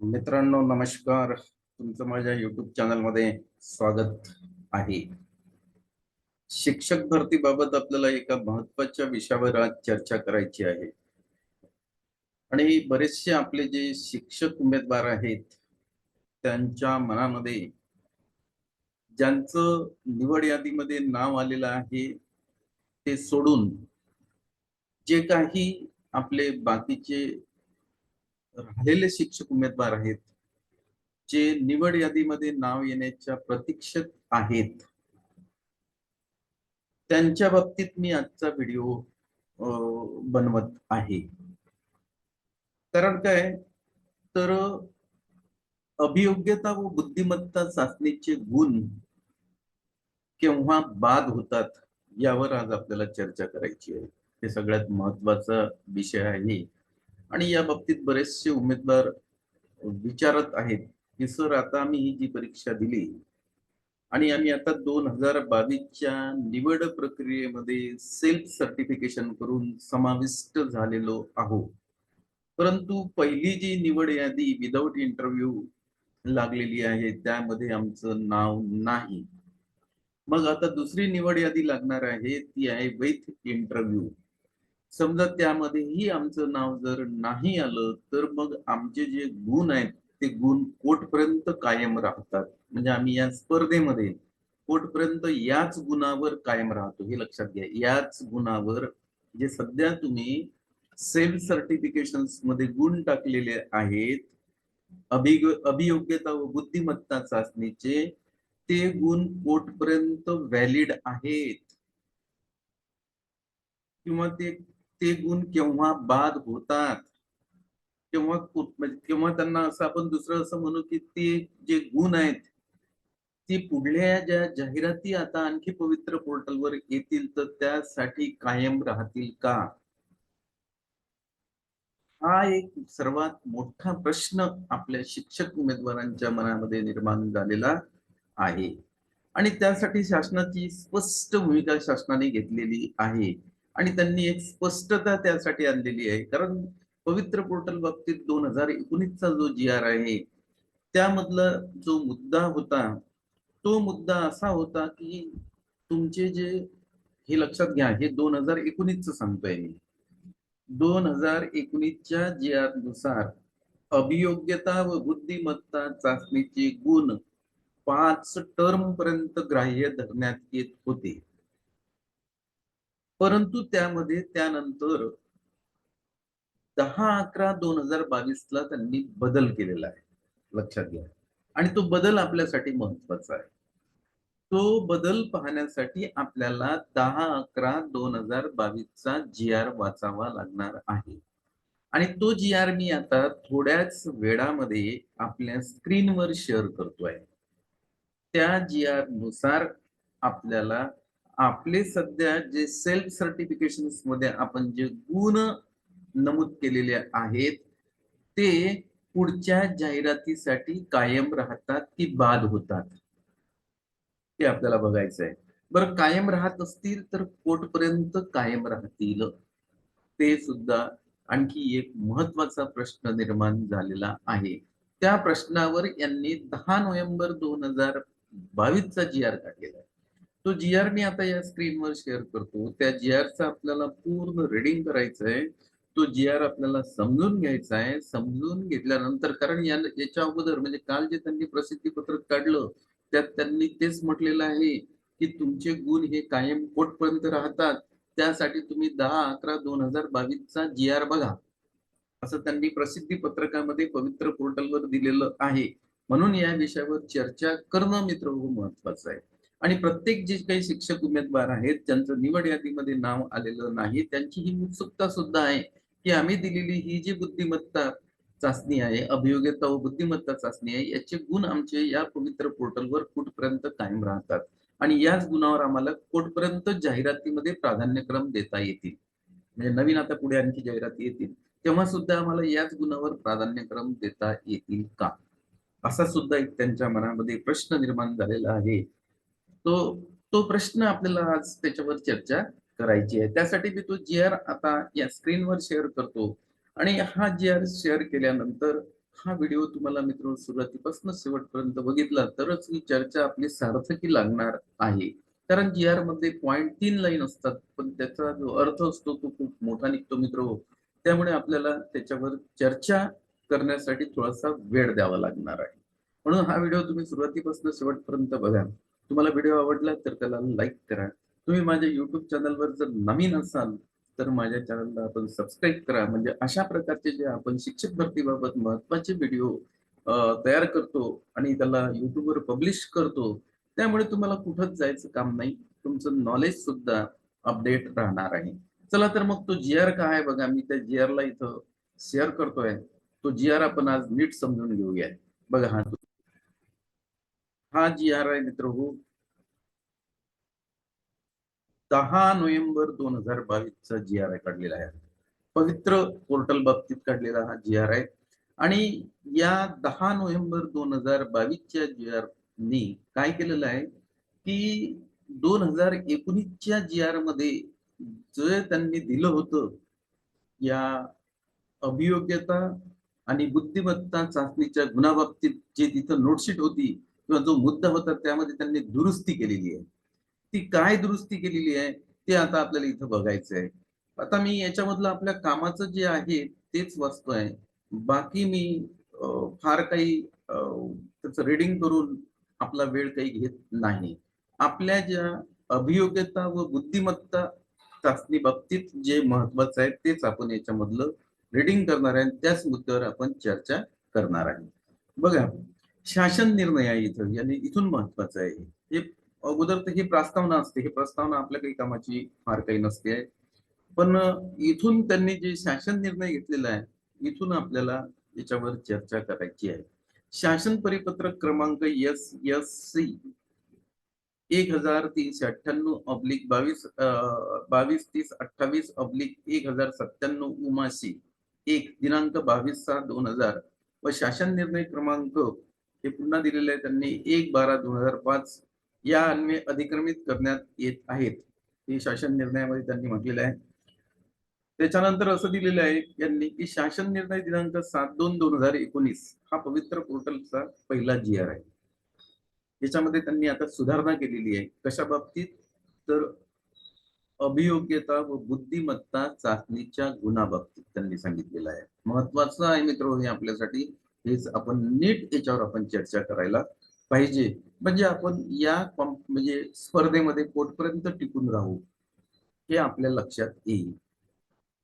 मित्रांनो नमस्कार. तुमचं माझ्या युट्यूब चॅनलमध्ये स्वागत आहे. शिक्षक भरतीबाबत आपल्याला एका महत्त्वाच्या विषयावर आज चर्चा करायची आहे. आणि बरेचसे आपले जे शिक्षक उमेदवार आहेत त्यांच्या मनामध्ये ज्यांचं निवड यादीमध्ये नाव आलेलं आहे ते सोडून जे काही आपले बाकीचे राहिलेले शिक्षक उमेदवार आहेत जे निवड यादीमध्ये नाव येण्याच्या प्रतीक्षेत आहेत. त्यांच्या बाबतीत मी आजचा व्हिडिओ बनवत आहे. कारण काय? तर अभियोग्यता व बुद्धिमत्ता चाचणीचे गुण केव्हा बाद होतात यावर आज आपल्याला चर्चा करायची आहे. हे सगळ्यात महत्त्वाचा विषय आहे. आणि या बाबतीत बरेचसे उमेदवार विचारत आहेत की सर आता आम्ही ही जी परीक्षा दिली आणि आम्ही आता दोन हजार बावीसच्या निवड प्रक्रियेमध्ये सेल्फ सर्टिफिकेशन करून समाविष्ट झालेलो आहोत. परंतु पहिली जी निवड यादी विदाऊट इंटरव्ह्यू लागलेली आहे त्यामध्ये आमचं नाव नाही. मग आता दुसरी निवड यादी लागणार आहे ती आहे विथ इंटरव्ह्यू समजा त्यामध्येही आमचं नाव जर नाही आलं तर मग आमचे जे गुण आहेत ते गुण कोटपर्यंत कायम राहतात. म्हणजे आम्ही या स्पर्धेमध्ये कोटपर्यंत याच गुणावर कायम राहतो. हे लक्षात घ्या. याच गुणावर जे सध्या तुम्ही सेल्फ सर्टिफिकेशनमध्ये गुण टाकलेले आहेत अभिग अभियोग्यता व बुद्धिमत्ता चाचणीचे ते गुण कोटपर्यंत व्हॅलिड आहेत. किंवा ते ते गुण केव्हा बाद होतात? केव्हा म्हणजे केव्हा त्यांना असं आपण दुसरं असं म्हणू की ते जे गुण आहेत ती पुढल्या ज्या जाहिराती आता आणखी पवित्र पोर्टलवर येतील तर त्यासाठी कायम राहतील का? हा एक सर्वात मोठा प्रश्न आपल्या शिक्षक उमेदवारांच्या मनामध्ये निर्माण झालेला आहे. आणि त्यासाठी शासनाची स्पष्ट भूमिका शासनाने घेतलेली आहे. आणि त्यांनी एक स्पष्टता त्यासाठी आणलेली आहे. कारण पवित्र पोर्टल बाबतीत दोन हजार एकोणीसचा जो जी आर आहे त्यामधला जो मुद्दा होता तो मुद्दा असा होता की तुमचे जे हे लक्षात घ्या हे दोन हजार एकोणीसचं सांगतोय मी. दोन हजार एकोणीसच्या जी आरनुसार अभियोग्यता व बुद्धिमत्ता चाचणीचे गुण पाच टर्म पर्यंत ग्राह्य धरण्यात येत होते. परंतु त्यामध्ये त्यानंतर दहा अकरा दोन हजार बावीस ला त्यांनी बदल केलेला आहे. लक्षात घ्या. आणि तो बदल आपल्यासाठी महत्त्वाचा आहे. तो बदल पाहण्यासाठी आपल्याला दहा अकरा दोन हजार बावीसचा जी आर वाचावा लागणार आहे. आणि तो जी आर मी आता थोड्याच वेळामध्ये आपल्या स्क्रीनवर शेअर करतोय. त्या जी आरनुसार आपल्याला आपले सध्या जे सेल्फ सर्टिफिकेशनमध्ये आपण जे गुण नमूद केलेले आहेत ते पुढच्या जाहिरातीसाठी कायम राहतात की बाद होतात? ते आपल्याला बघायचं आहे. बरं कायम राहत असतील तर कोर्टपर्यंत कायम राहतील? ते सुद्धा आणखी एक महत्त्वाचा प्रश्न निर्माण झालेला आहे. त्या प्रश्नावर यांनी दहा नोव्हेंबर दोन हजार बावीसचा जी आर काढलेला तो जी आर मी आता या स्क्रीनवर शेअर करतो. त्या जी आरचं आपल्याला पूर्ण रिडिंग करायचं आहे तो जी आर आपल्याला समजून घ्यायचा आहे समजून घेतल्यानंतर कारण या याच्या अगोदर म्हणजे काल जे त्यांनी प्रसिद्धी पत्रक काढलं त्यात त्यांनी तेच म्हटलेलं आहे की तुमचे गुण हे कायम कोटपर्यंत राहतात. त्यासाठी तुम्ही दहा अकरा दोन हजार बावीसचा जी आर बघा. असं त्यांनी प्रसिद्धी पत्रकामध्ये पवित्र पोर्टलवर दिलेलं आहे. म्हणून या विषयावर चर्चा करणं मित्र हो, महत्वाचं आहे. आणि प्रत्येक जे काही शिक्षक उमेदवार आहेत ज्यांचं निवड यादीमध्ये नाव आलेलं नाही त्यांची ही उत्सुकता सुद्धा आहे की आम्ही दिलेली ही जी बुद्धिमत्ता चाचणी आहे अभियोग्यता व बुद्धिमत्ता चाचणी आहे याचे गुण आमचे या पवित्र पोर्टलवर कुठपर्यंत कायम राहतात आणि याच गुणावर आम्हाला कोठपर्यंत जाहिरातीमध्ये प्राधान्यक्रम देता येतील. म्हणजे नवीन आता पुढे आणखी जाहिराती येतील तेव्हा सुद्धा आम्हाला याच गुणावर प्राधान्यक्रम देता येतील का? असा सुद्धा एक त्यांच्या मनामध्ये प्रश्न निर्माण झालेला आहे. तो तो प्रश्न आपल्याला आज त्याच्यावर चर्चा करायची आहे. त्यासाठी मी तो जी आर आता या स्क्रीनवर शेअर करतो. आणि हा जी आर शेअर केल्यानंतर हा व्हिडिओ तुम्हाला मित्र सुरुवातीपासून शेवटपर्यंत बघितला तरच ही चर्चा आपली सार्थकी लागणार आहे. कारण जी आरमध्ये पॉइंट तीन लाईन असतात पण त्याचा जो अर्थ असतो तो खूप मोठा निघतो मित्र हो. त्यामुळे आपल्याला त्याच्यावर चर्चा करण्यासाठी थोडासा वेळ द्यावा लागणार आहे. म्हणून हा व्हिडिओ तुम्ही सुरुवातीपासून शेवटपर्यंत बघा. तुम्हाला व्हिडिओ आवडला तर त्याला लाईक करा. तुम्ही माझ्या युट्यूब चॅनलवर जर नवीन असाल तर माझ्या चॅनलला आपण सबस्क्राईब करा. म्हणजे अशा प्रकारचे जे आपण शिक्षक भरतीबाबत महत्त्वाचे व्हिडिओ तयार करतो आणि त्याला युट्यूबवर पब्लिश करतो त्यामुळे तुम्हाला कुठंच जायचं काम नाही. तुमचं नॉलेज सुद्धा अपडेट राहणार आहे. चला तर मग तो जी आर काय आहे बघा. मी त्या जी ला इथं शेअर करतोय. तो जी आर आपण आज नीट समजून घेऊया बघा हा हा जी आर आहे मित्र हो दहा नोव्हेंबर दोन हजार बावीसचा जी आर आय काढलेला आहे पवित्र पोर्टल बाबतीत काढलेला हा जी आर आय आणि या दहा नोव्हेंबर दोन हजार बावीसच्या जी आर नी काय केलेलं आहे की दोन हजार एकोणीसच्या जी आरमध्ये जे त्यांनी दिलं होतं या अभियोग्यता आणि बुद्धिमत्ता चाचणीच्या गुणाबाबतीत जे तिथं नोटशीट होती किंवा जो मुद्दा होता त्यामध्ये त्यांनी दुरुस्ती केलेली आहे. ती काय दुरुस्ती केलेली आहे ते आता आपल्याला इथं बघायचं आहे. आता मी याच्यामधलं आपल्या कामाचं जे आहे तेच वाचतोय बाकी मी फार काही त्याचं रीडिंग करून आपला वेळ काही घेत नाही. आपल्या ज्या अभियोग्यता व बुद्धिमत्ता चाचणी बाबतीत जे महत्वाचं आहे तेच आपण याच्यामधलं रीडिंग करणार आहे त्याच मुद्द्यावर आपण चर्चा करणार आहे. बघा शासन निर्णय आहे इथं. याने इथून महत्वाचं आहे. हे अगोदर तर ही प्रस्तावना असते. ही प्रस्तावना आपल्या काही कामाची फार काही नसते. पण इथून त्यांनी जे शासन निर्णय घेतलेला आहे इथून आपल्याला याच्यावर चर्चा करायची आहे. शासन परिपत्रक क्रमांक एस एस सी एक हजार तीनशे अठ्ठ्याण्णव ऑब्लिक बावीस बावीस तीस अठ्ठावीस ऑब्लिक एक हजार सत्त्याण्णव उमाशी एक दिनांक बावीस सहा दोन हजार व शासन निर्णय क्रमांक हे पुन्हा दिलेले आहे त्यांनी एक बारा दोन हजार पाच या अन्वये अधिक्रमित करण्यात येत आहेत. हे शासन निर्णयामध्ये त्यांनी म्हटलेलं आहे. त्याच्यानंतर असं दिलेलं आहे यांनी की शासन निर्णय दिनांक सात दोन दोन हजार एकोणीस हा पवित्र पोर्टलचा पहिला जी आर आहे. याच्यामध्ये त्यांनी आता सुधारणा केलेली आहे. कशा बाबतीत? तर अभियोग्यता व बुद्धिमत्ता चाचणीच्या गुणाबाबतीत त्यांनी सांगितलेलं आहे. महत्वाचं आहे मित्र हे आपल्यासाठी. हेच आपण नीट याच्यावर आपण चर्चा करायला पाहिजे. म्हणजे आपण या म्हणजे स्पर्धेमध्ये कोटपर्यंत टिकून राहू हे आपल्या लक्षात येईल.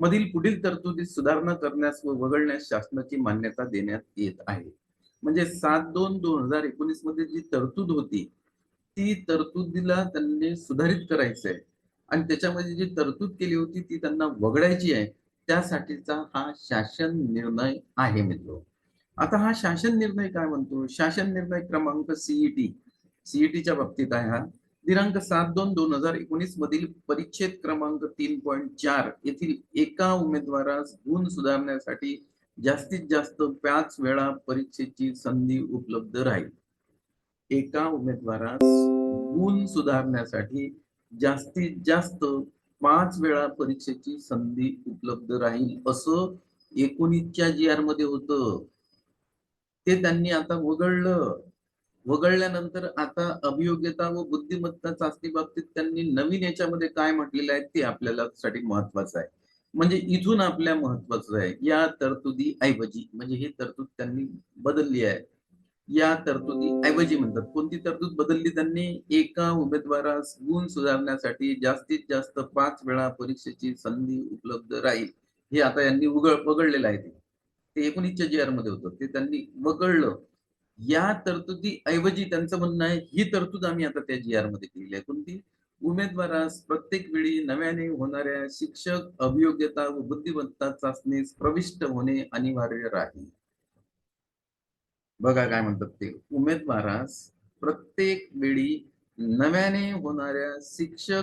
मधील पुढील तरतुदीत सुधारणा करण्यास व वगळण्यास शासनाची मान्यता देण्यात येत आहे. म्हणजे सात दोन दोन हजार एकोणीसमध्ये जी तरतूद होती ती तरतुदीला त्यांनी सुधारित करायचं आहे आणि त्याच्यामध्ये जी तरतूद केली होती ती त्यांना वगळायची आहे त्यासाठीचा हा शासन निर्णय आहे मित्र आता हा शासन निर्णय काय म्हणतो? शासन निर्णय क्रमांक सीईटी सीईटीच्या बाबतीत आहे हा. दिनांक सात दोन दोन हजार एकोणीस मधील परिच्छेद क्रमांक तीन पॉईंट चार येथील एका उमेदवारास गुण सुधारण्यासाठी जास्तीत जास्त पाच वेळा परीक्षेची संधी उपलब्ध राहील. एका उमेदवारास गुण सुधारण्यासाठी जास्तीत जास्त पाच वेळा परीक्षेची संधी उपलब्ध राहील असं एकोणीसच्या जी आरमध्ये होतं. ते त्यांनी आता वगळलं. वगळल्यानंतर आता अभियोग्यता व बुद्धिमत्ता चाचणी बाबतीत त्यांनी नवीन याच्यामध्ये काय म्हटलेलं आहे ते आपल्याला साठी महत्वाचं आहे. म्हणजे इथून आपल्या महत्वाचं आहे. या तरतुदी ऐवजी म्हणजे ही तरतूद त्यांनी बदलली आहे. या तरतुदी ऐवजी म्हणतात. कोणती तरतूद बदलली? त्यांनी एका उमेदवारास गुण सुधारण्यासाठी जास्तीत जास्त पाच वेळा परीक्षेची संधी उपलब्ध राहील. हे आता यांनी उघड वगळलेलं आहे. ते एकोणीसच्या जी आरमध्ये होतं. ते त्यांनी वगळलं. या तरतुदी ऐवजी त्यांचं म्हणणं आहे ही तरतूद आम्ही आता त्या जी आरमध्ये केलेली आहे. कोणती? उमेदवारास प्रत्येक वेळी नव्याने होणाऱ्या शिक्षक अभियोग्यता व बुद्धिमत्ता चाचणीस प्रविष्ट होणे अनिवार्य राहील. बघा काय म्हणतात ते. उमेदवारास प्रत्येक वेळी नव्याने होणाऱ्या शिक्षक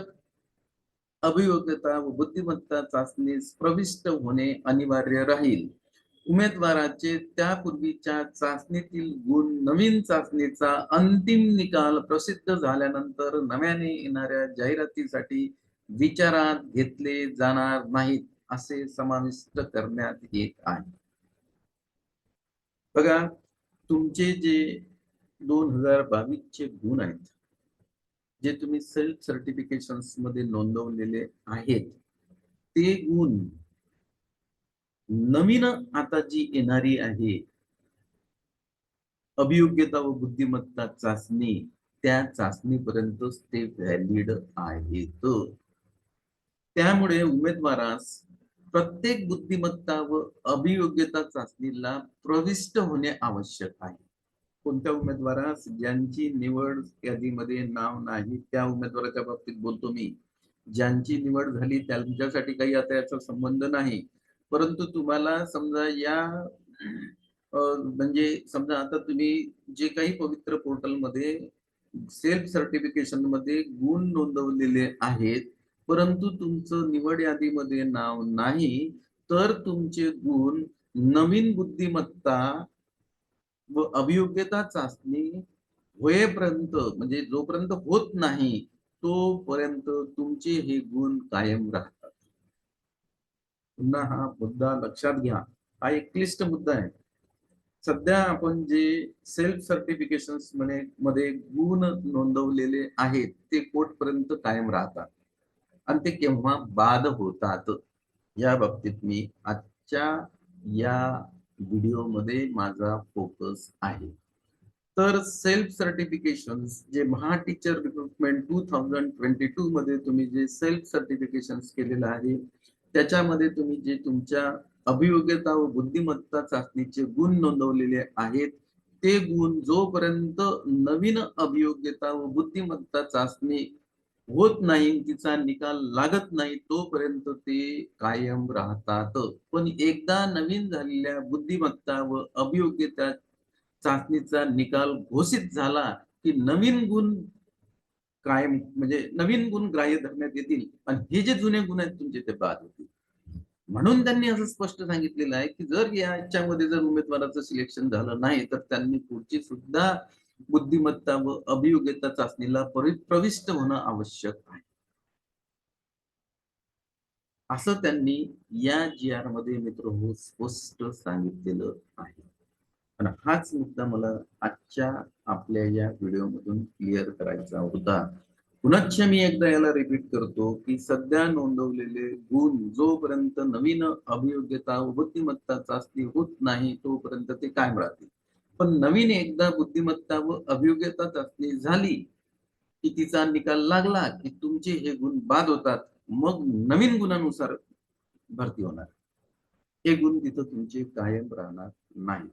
अभियोग्यता व बुद्धिमत्ता चाचणीस प्रविष्ट होणे अनिवार्य राहील. उमेदवाराचे त्यापूर्वीच्या चाचणीतील गुण नवीन चाचणीचा अंतिम निकाल प्रसिद्ध झाल्यानंतर नव्याने येणाऱ्या जाहिरातीसाठी विचारात घेतले जाणार नाहीत असे समाविष्ट करण्यात येत आहे. बघा तुमचे जे दोन हजार बावीसचे गुण आहेत जे तुम्ही सेल्फ सर्टिफिकेशनमध्ये नोंदवलेले आहेत ते गुण नवीन आता जी येणारी आहे अभियोग्यता व बुद्धिमत्ता चाचणी त्या चाचणीपर्यंतच ते व्हॅलिड आहेत. त्यामुळे उमेदवारास प्रत्येक बुद्धिमत्ता व अभियोग्यता चाचणीला प्रविष्ट होणे आवश्यक आहे. कोणत्या उमेदवारास ज्यांची निवड यादीमध्ये नाव नाही त्या उमेदवाराच्या बाबतीत बोलतो मी. ज्यांची निवड झाली त्यांच्यासाठी काही आता याचा संबंध नाही परंतु तुम्हाला समजा या म्हणजे समजा आता तुम्ही जे काही पवित्र पोर्टलमध्ये सेल्फ सर्टिफिकेशनमध्ये गुण नोंदवलेले आहेत परंतु तुमचं निवड यादीमध्ये नाव नाही तर तुमचे गुण नवीन बुद्धिमत्ता व अभियोग्यता चाचणी होईपर्यंत म्हणजे जोपर्यंत होत नाही तोपर्यंत तुमचे हे गुण कायम राहतात. पुन्हा हा मुद्दा लक्षात घ्या. हा एक क्लिष्ट मुद्दा आहे. सध्या आपण जे सेल्फ सर्टिफिकेशनमध्ये गुण नोंदवलेले आहेत ते कोर्टपर्यंत कायम राहतात? आणि ते केव्हा बाद होतात? या बाबतीत मी आजच्या या व्हिडिओमध्ये माझा फोकस आहे. तर सेल्फ सर्टिफिकेशन जे Maha teacher recruitment two thousand twenty two मध्ये तुम्ही जे सेल्फ सर्टिफिकेशन केलेलं आहे त्याच्यामध्ये तुम्ही जे तुमच्या अभियोग्यता व बुद्धिमत्ता चाचणीचे गुण नोंदवलेले आहेत ते गुण जोपर्यंत नवीन अभियोग्यता व बुद्धिमत्ता चाचणी होत नाही तिचा निकाल लागत नाही तोपर्यंत ते कायम राहतात. पण एकदा नवीन झालेल्या बुद्धिमत्ता व अभियोग्यता चाचणीचा निकाल घोषित झाला की नवीन गुण कायम म्हणजे नवीन गुण ग्राह्य धरण्यात येतील आणि हे जे जुने गुण आहेत तुमचे ते बाद होतील. म्हणून त्यांनी असं स्पष्ट सांगितलेलं आहे की जर याच्यामध्ये जर उमेदवाराचं सिलेक्शन झालं नाही तर त्यांनी पुढची सुद्धा बुद्धिमत्ता व अभियोग्यता चाचणीला प्रविष्ट होणं आवश्यक आहे. असं त्यांनी या जी आरमध्ये मित्र हो स्पष्ट सांगितलेलं आहे. पण हाच मुद्दा मला आजच्या आपल्या या व्हिडिओमधून क्लिअर करायचा होता. पुनश्च मी एकदा याला रिपीट करतो की सध्या नोंदवलेले गुण जोपर्यंत नवीन अभियोग्यता व बुद्धिमत्ता चाचणी होत नाही तोपर्यंत ते कायम राहतील पण नवीन एकदा बुद्धिमत्ता व अभियोग्यता चाचणी झाली की तिचा निकाल लागला की तुमचे हे गुण बाद होतात मग नवीन गुणानुसार भरती होणार. हे गुण तिथं तुमचे कायम राहणार नाही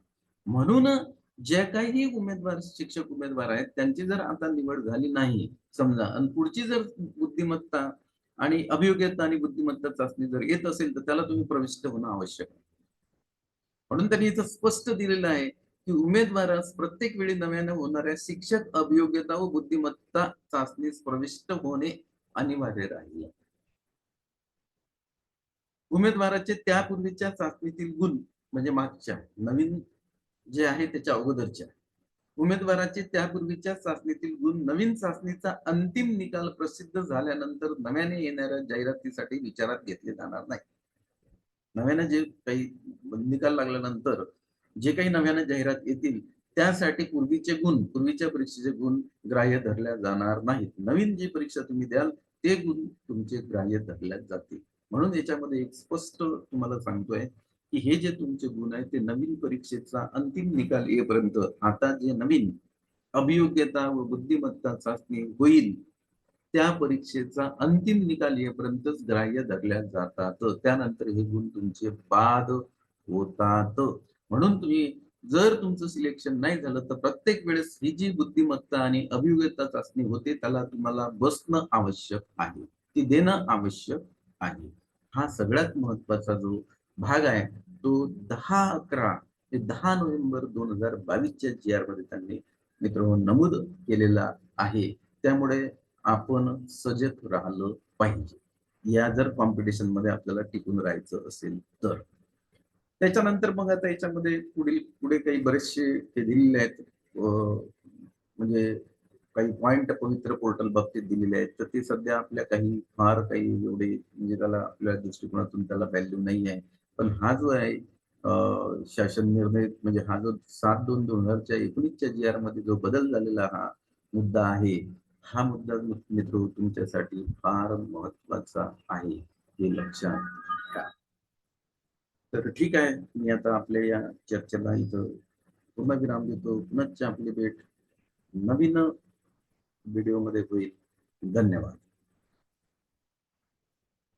म्हणून जे काही उमेदवार शिक्षक उमेदवार आहेत त्यांची जर आता निवड झाली नाही समजा आणि पुढची जर बुद्धिमत्ता आणि अभियोग्यता आणि बुद्धिमत्ता चाचणी जर येत असेल तर त्याला तुम्ही प्रविष्ट होणं आवश्यक आहे. म्हणून त्यांनी इथं स्पष्ट दिलेलं आहे की उमेदवारास प्रत्येक वेळी नव्याने होणाऱ्या शिक्षक अभियोग्यता व बुद्धिमत्ता चाचणीस प्रविष्ट होणे अनिवार्य राहील. उमेदवाराचे त्यापूर्वीच्या चाचणीतील गुण म्हणजे मागच्या नवीन जे आहे त्याच्या अगोदरच्या उमेदवाराचे त्यापूर्वीच्या चाचणीतील गुण नवीन चाचणीचा अंतिम निकाल प्रसिद्ध झाल्यानंतर नव्याने येणाऱ्या जाहिरातीसाठी विचारात घेतले जाणार नाही. नव्याने जे काही निकाल लागल्यानंतर जे काही नव्याने जाहिरात येतील त्यासाठी पूर्वीचे गुण पूर्वीच्या परीक्षेचे गुण ग्राह्य धरल्या जाणार नाहीत. नवीन जी परीक्षा तुम्ही द्याल ते गुण तुमचे ग्राह्य धरल्या जातील. म्हणून याच्यामध्ये एक स्पष्ट तुम्हाला सांगतोय की हे जे तुमचे गुण आहेत ते नवीन परीक्षेचा अंतिम निकाल येईपर्यंत आता जे नवीन अभियोग्यता व बुद्धिमत्ता चाचणी होईल त्या परीक्षेचा अंतिम निकाल येईपर्यंतच ग्राह्य धरल्या जातात. त्यानंतर हे गुण तुमचे बाद होतात. म्हणून तुम्ही जर तुमचं सिलेक्शन नाही झालं तर प्रत्येक वेळेस ही जी बुद्धिमत्ता आणि अभियोग्यता चाचणी होते त्याला तुम्हाला बसणं आवश्यक आहे. ती देणं आवश्यक आहे. हा सगळ्यात महत्त्वाचा जो भाग आहे. तो दहा अकरा ते दहा नोव्हेंबर दोन हजार बावीसच्या जी आरमध्ये त्यांनी मित्र नमूद केलेला आहे. त्यामुळे आपण सजग राहिलं पाहिजे. या जर कॉम्पिटिशनमध्ये आपल्याला टिकून राहायचं असेल तर. त्याच्यानंतर मग आता याच्यामध्ये पुढील पुढे काही बरेचसे हे दिलेले आहेत. म्हणजे काही पॉइंट पवित्र पोर्टल बाबतीत दिलेले आहेत. तर ते सध्या आपल्या काही फार काही एवढे म्हणजे त्याला आपल्या दृष्टिकोनातून त्याला व्हॅल्यू नाही आहे. पण हा जो आहे शासन निर्णय म्हणजे हा जो सात दोन दोन हजारच्या एकोणीसच्या जी आरमध्ये जो बदल झालेला हा मुद्दा आहे हा मुद्दा मित्र तुमच्यासाठी फार महत्त्वाचा आहे हे लक्षात घ्या तर ठीक आहे मी आता आपल्या या चर्चेला इथं पुन्हा विराम देतो. पुनश्च आपली भेट नवीन व्हिडिओमध्ये होईल. धन्यवाद.